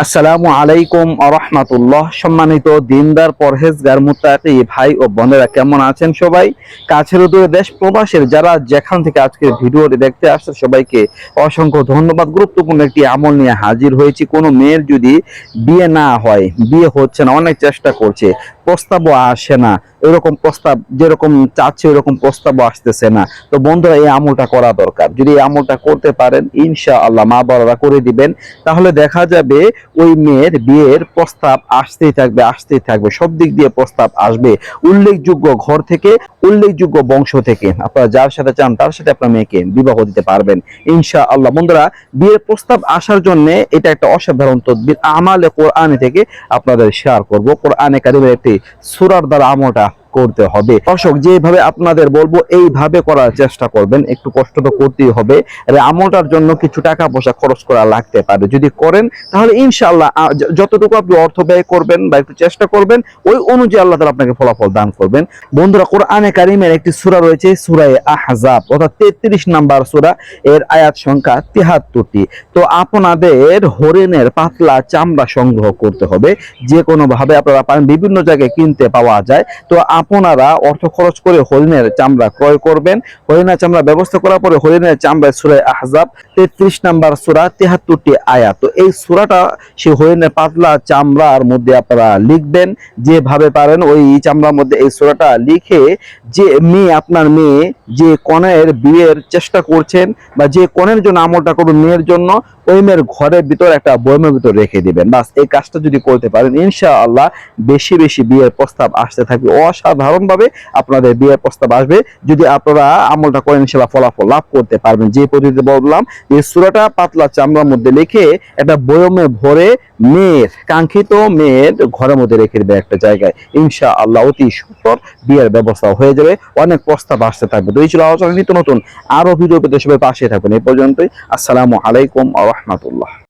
আসসালামু আলাইকুম আরহামাতুল্লাহ সম্মানিত দিনদার, পরহেজগার, মুত্তাকি ভাই ও বোনেরা, কেমন আছেন সবাই? কাছের দূরে দেশ, প্রবাসের যারা যেখান থেকে আজকের ভিডিওটি দেখতে আসছে সবাইকে অসংখ্য ধন্যবাদ। গুরুত্বপূর্ণ একটি আমল নিয়ে হাজির হয়েছি। কোনো মেয়ের যদি বিয়ে না হয়, বিয়ে হচ্ছে না, অনেক চেষ্টা করছে, প্রস্তাবও আসে না। এরকম প্রস্তাব, যেরকম চাচ্ছে এরকম প্রস্তাবও আসতেছে না। তো বন্ধুরা, এই আমলটা করা দরকার। যদি এই আমলটা করতে পারেন ইনশা আল্লাহ মা বাবারা করে দিবেন। তাহলে দেখা যাবে ওই মেয়ের বিয়ের প্রস্তাব আসতেই থাকবে আসতেই থাকবে। সব দিক দিয়ে প্রস্তাব আসবে। উল্লেখযোগ্য ঘর থেকে উল্লেখযোগ্য বংশ থেকে। আপনারা যার সাথে চান, তার সাথে আপনার মেয়েকে বিবাহ দিতে পারবেন। ইনশা আল্লাহ বন্ধুরা, বিয়ের প্রস্তাব আসার জন্য এটা একটা অসাধারণ তদ্বির। আমালে কোরআনে থেকে আপনাদের শেয়ার করব। কোরআনে কারিমের একটি সুরার দ্বারা আমলটা করতে হবে। দর্শক, যেভাবে আপনাদের বলব, এইভাবে করার চেষ্টা করবেন। একটু কষ্ট তো করতেই হবে। আমলটার জন্য কিছু টাকা পয়সা খরচ করা লাগতে পারে। যদি করেন, তাহলে য- যতটুকু আপনি অর্থ ব্যয় করবেন বা একটু চেষ্টা করবেন, ওই অনুযায়ী আল্লাহ তাআলা আপনাকে ফলাফল দান করবেন। বন্ধুরা, কোরআনে কারিমের একটি সূরা রয়েছে, সূরায়ে আহজাব, অর্থাৎ 33 নাম্বার সূরা। এর আয়াত সংখ্যা 73টি তো আপনাদের হরিণের পাতলা চামড়া সংগ্রহ করতে হবে। যে কোনো ভাবে আপনারা পান বিভিন্ন জায়গায় কিনতে পাওয়া যায়। তো আপনারা অর্থ খরচ করে হরিণের চামড়া ক্রয় করবেন। হরিণের চামড়া ব্যবস্থা করার পরে হরিণের চামড়ায় সুরায় আহজাব, তেত্রিশ নাম্বার সুরা, তেহাত্তরটি আয়াত তো এই সুরাটা সেই হরিণের পাতলা চামড়ার মধ্যে আপনারা লিখবেন। যেভাবে পারেন ওই চামড়ার মধ্যে এই সুরাটা লিখে যে মেয়ে, আপনার মেয়ে যে কনের বিয়ের চেষ্টা করছেন বা যে কনের জন্য আমলটা করুন মেয়ের জন্য, ওই মেয়ের ঘরের ভিতর একটা বয়মের ভিতর রেখে দিবেন। বাস এই কাজটা যদি করতে পারেন, ইনশাআল্লাহ বেশি বেশি বিয়ের প্রস্তাব আসতে থাকবে। অসাধারণ ভাবে আপনাদের বিয়ের প্রস্তাব আসবে। যদি আপনারা আমলটা করেন সেটা ফলাফল লাভ করতে পারবেন। যে পদ্ধতিতে বললাম যে সুরাটা পাতলা চামড়ার মধ্যে লিখে একটা বয়মে ভরে মেয়ের, কাঙ্ক্ষিত মেয়ের ঘরের মধ্যে রেখে দেবে একটা জায়গায়। ইনশা আল্লাহ অতি সুন্দর বিয়ের ব্যবস্থা হয়ে যাবে। অনেক প্রস্তাব আসতে থাকবে। এই ছিল আলোচনা। নিত্য নতুন আরও ভিডিও পেতে সবাই পাশে থাকবেন এই পর্যন্তই। আসসালামু আলাইকুম আ রহমতুল্লাহ।